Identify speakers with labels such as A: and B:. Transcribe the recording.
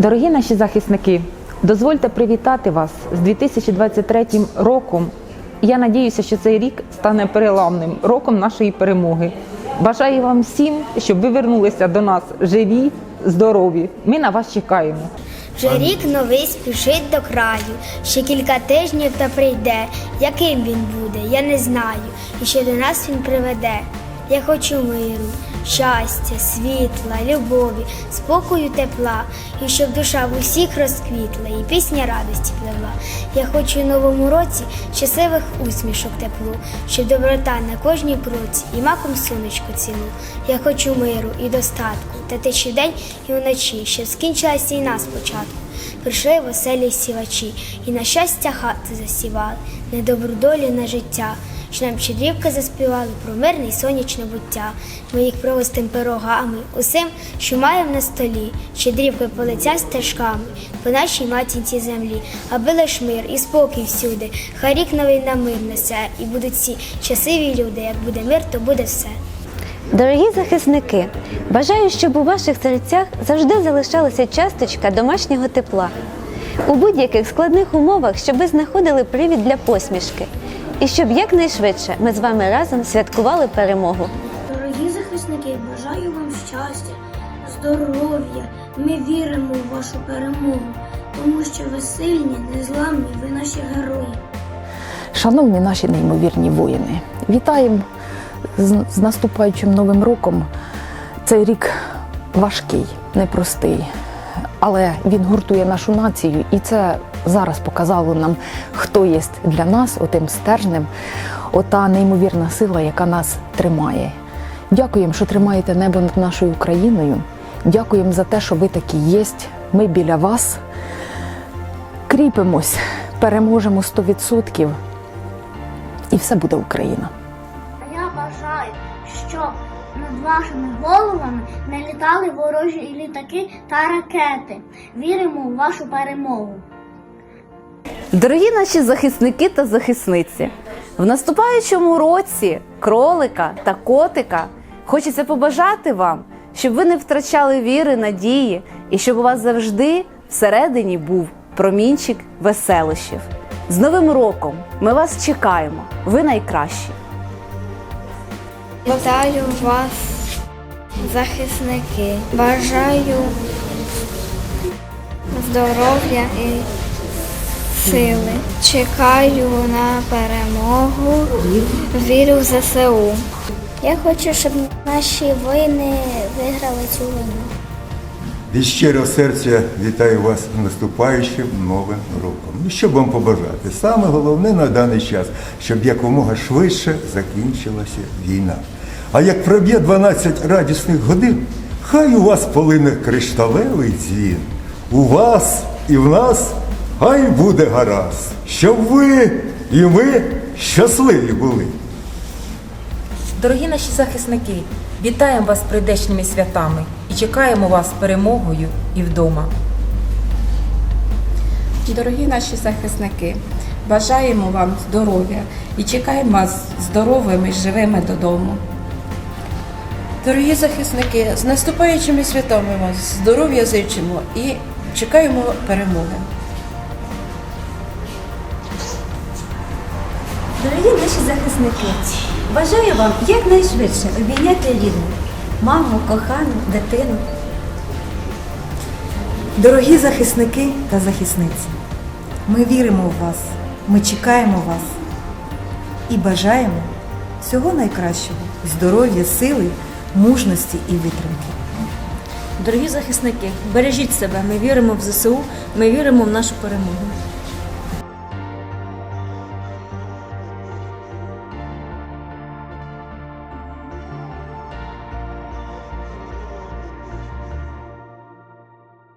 A: Дорогі наші захисники, дозвольте привітати вас з 2023 роком. Я надіюся, що цей рік стане переламним роком нашої перемоги. Бажаю вам всім, щоб ви вернулися до нас живі, здорові. Ми на вас чекаємо.
B: Вже рік новий спішить до краю, ще кілька тижнів та прийде. Яким він буде, я не знаю, і що до нас він приведе. Я хочу миру, щастя, світла, любові, спокою, тепла, і щоб душа в усіх розквітла, і пісня радості пливла. Я хочу в новому році щасливих усмішок теплу, щоб доброта на кожній кроці і маком сонечко цілу. Я хочу миру і достатку, та тиші вдень і вночі, щоб скінчилась війна спочатку. Прийшли веселі сівачі, і на щастя хати засівали, недобру долю на життя. Що нам щедрівки заспівали про мирне й сонячне буття. Ми їх провостим пирогами, усім, що маємо на столі. Щедрівки полетять стежками по нашій матінці землі, аби лиш мир і спокій всюди. Хай рік новий на мир несе, і будуть всі щасливі люди. Як буде мир, то буде все.
C: Дорогі захисники, бажаю, щоб у ваших серцях завжди залишалася часточка домашнього тепла. У будь-яких складних умовах, щоб ви знаходили привід для посмішки. І щоб якнайшвидше ми з вами разом святкували перемогу.
D: Дорогі захисники, бажаю вам щастя, здоров'я. Ми віримо у вашу перемогу, тому що ви сильні, незламні, ви наші герої.
E: Шановні наші неймовірні воїни, вітаємо з, з наступаючим новим роком. Цей рік важкий, непростий, але він гуртує нашу націю, і це зараз показало нам, хто є для нас отим стержнем, ота неймовірна сила, яка нас тримає. Дякуємо, що тримаєте небо над нашою Україною. Дякуємо за те, що ви такі є. Ми біля вас. Кріпимось, переможемо 100%. І все буде Україна.
D: Я бажаю, щоб над вашими головами не літали ворожі літаки та ракети. Віримо у вашу перемогу.
F: Дорогі наші захисники та захисниці, в наступаючому році кролика та котика хочеться побажати вам, щоб ви не втрачали віри, надії і щоб у вас завжди всередині був промінчик веселощів. З Новим роком! Ми вас чекаємо! Ви найкращі!
B: Вітаю вас, захисники. Бажаю здоров'я і сили. Чекаю на перемогу. Вірю в ЗСУ. Я хочу, щоб наші воїни виграли цю війну.
G: Від щирого серця вітаю вас з наступаючим новим роком. Ну що б вам побажати? Саме головне на даний час, щоб якомога швидше закінчилася війна. А як проб'є 12 радісних годин, хай у вас полине кришталевий дзвін. У вас і в нас хай буде гаразд, щоб ви і ми щасливі були.
A: Дорогі наші захисники, вітаємо вас з прийдешніми святами і чекаємо вас з перемогою і вдома.
H: Дорогі наші захисники, бажаємо вам здоров'я і чекаємо вас здоровими і живими додому.
I: Дорогі захисники, з наступаючими святами вас, здоров'я зичимо і чекаємо перемоги.
C: Дорогі наші захисники, бажаю вам якнайшвидше обійняти рідних, маму, кохану, дитину.
J: Дорогі захисники та захисниці, ми віримо в вас, ми чекаємо вас і бажаємо всього найкращого здоров'я, сили, мужності і витримки.
I: Дорогі захисники, бережіть себе, ми віримо в ЗСУ, ми віримо в нашу перемогу.